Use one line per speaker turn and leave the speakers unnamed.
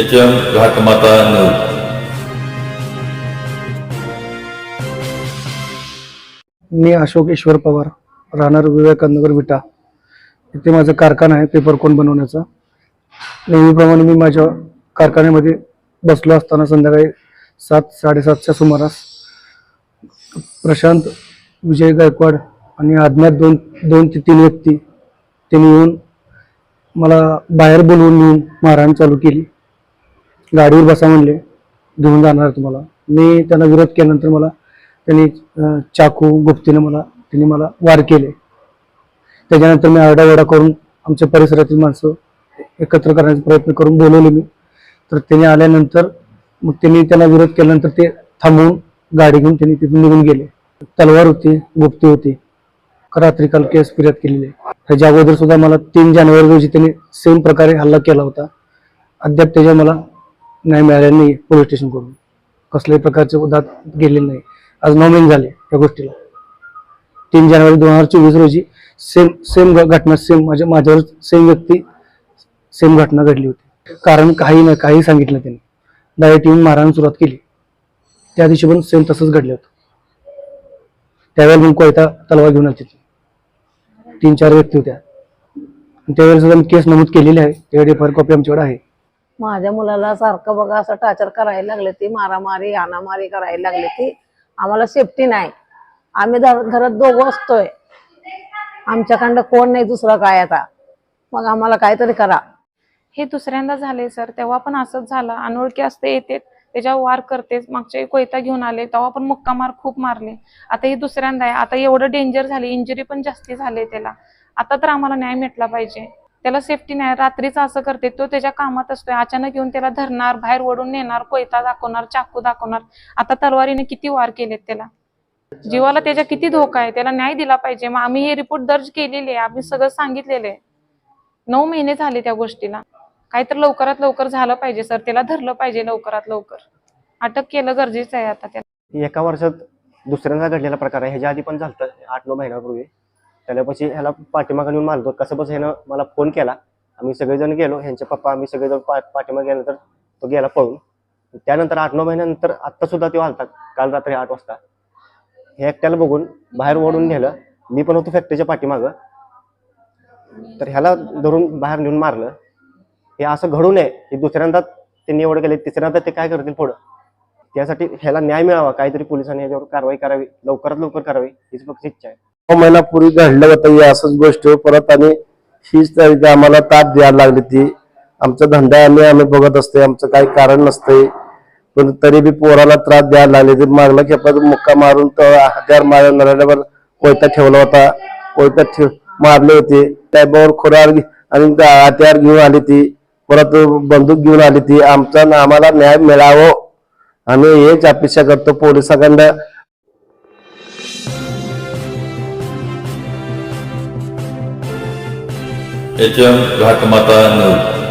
H M Ghatmata news
मी अशोक ईश्वर पवार राहणार विवेकानगर विटा. इथे माझं कारखाना आहे पेपर कोण बनवण्याचा. नेहमीप्रमाणे मी माझ्या कारखान्यामध्ये बसलो असताना संध्याकाळी सात साडेसातच्या सुमारास प्रशांत विजय गायकवाड आणि अज्ञात दोन दोन ते तीन व्यक्ती त्यांनी येऊन मला बाहेर बोलवून नेऊन मारहाण चालू केली. गाडीवर बसा म्हणले घेऊन जाणार तुम्हाला. मी त्यांना विरोध केल्यानंतर मला त्यांनी चाकू गुप्तीने मला त्यांनी मला वार केले. त्याच्यानंतर मी आरडाओरडा करून आमच्या परिसरातील माणसं एकत्र करण्याचा प्रयत्न करून बोलवले मी. तर त्यांनी आल्यानंतर मग त्यांनी त्यांना विरोध केल्यानंतर ते थांबवून गाडी घेऊन त्यांनी तिथून निघून गेले. तलवार होती गुप्ती होती. रात्री काल केस फिर्याद केलेली. आहे. ह्याच्या अगोदर सुद्धा मला तीन जानेवारी रोजी त्यांनी सेम प्रकारे हल्ला केला होता. अद्याप त्याच्या मला नाही मिळालेला नाही पोलीस स्टेशनकडून. कसल्याही प्रकारचे उदात गेलेले नाही. आज नऊ महिने झाले या गोष्टीला. तीन जानेवारी दोन हजार चोवीस रोजी सेम सेम घटना सेम माझ्या माझ्यावर सेम व्यक्ती सेम घटना घडली होती. कारण काही नाही काही सांगितलं त्यांनी. डायरेक्ट येऊन मारायला सुरुवात केली. त्या दिवशी पण सेम तसंच घडलं होतं. त्यावेळेला मग कोयता तलवार घेऊन आली तीन चार व्यक्ती होत्या. आणि त्यावेळेला केस नमूद केलेली आहे. त्यावेळी फार कॉपी आमच्याकडे आहे.
माझ्या मुलाला सारखं बघा असं टार्चर करायला लागले ते मारामारी हानामारी करायला लागले ती. आम्हाला सेफ्टी नाही. आम्ही घरात दोघं असतोय आमच्याकडं कोण नाही दुसरं काय आता? मग आम्हाला काहीतरी करा.
हे दुसऱ्यांदा झाले सर. तेव्हा पण असंच झालं. अनोळखी असते येते त्याच्यावर वार करतेच मागच्या कोयता घेऊन आले तेव्हा पण मुक्का मार खूप मारले. आता हे दुसऱ्यांदा आहे. आता एवढं डेंजर झाले इंजुरी पण जास्ती झाले त्याला. आता तर आम्हाला न्याय भेटला पाहिजे. त्याला सेफ्टी नाही. रात्रीच असं करते तो त्याच्या कामात असतोय. अचानक येऊन त्याला धरणार बाहेर ओढून नेणार कोयता दाखवणार चाकू दाखवणार. आता तलवारीने किती वार केलेत त्याला? जीवाला त्याच्या किती धोका आहे? त्याला न्याय दिला पाहिजे. मग आम्ही हे रिपोर्ट दर्ज केलेले आहे. आम्ही सगळं सांगितलेलं आहे. नऊ महिने झाले त्या गोष्टीला. काहीतरी लवकरात लवकर झालं पाहिजे सर. त्याला धरलं पाहिजे लवकरात लवकर. अटक केलं गरजेचं आहे आता त्याला.
एका वर्षात दुसऱ्यांदा घडलेला प्रकार आहे. ह्याच्या आधी पण झालं आठ नऊ महिन्यापूर्वी. त्याच्यापाशी ह्याला पाठीमागं नेऊन मारतो कसं बस ह्यानं मला फोन केला. आम्ही सगळेजण गेलो. ह्यांचे पप्पा आम्ही सगळेजण पा पाठीमागे गेल्यानंतर तो गेला पळून. त्यानंतर आठ नऊ महिन्यानंतर आत्ता सुद्धा हालतात आलता. काल रात्री आठ वाजता. हे एकट्याला बघून बाहेर ओढून नेलं. मी पण होतो फॅक्टरीच्या पाठीमागं. तर ह्याला धरून बाहेर नेऊन मारलं. हे असं घडू नये. हे दुसऱ्यांदा त्यांनी एवढं केले. तिसऱ्यांदा ते काय करतील पुढं? त्यासाठी ह्याला न्याय मिळावा. काहीतरी पोलिसांनी याच्यावर कारवाई करावी. लवकरात लवकर करावी. हीच फक्त इच्छा आहे.
नऊ महिन्यापूर्वी घडलं होतं असंच गोष्ट परत आणि हीच तरी आम्हाला ताप द्यायला लागली ती. आमचा धंदा आम्ही आम्ही बघत असते आमचं काही कारण नसतंय. पण तरी बी पोराला त्रास द्यायला लागले. ते मागला खेपात मुक्का मारून तर हत्यार मारण्यावर कोयता ठेवला होता. कोयता ठेव मारले होते. त्याच्यावर खोरार आणि हत्यार घेऊन आली ती. परत बंदूक घेऊन आली ती. आमचा आम्हाला न्याय मिळावं. आम्ही हेच अपेक्षा करतो. पोलिसांकडं
एच एम घाटमाता न्यूज.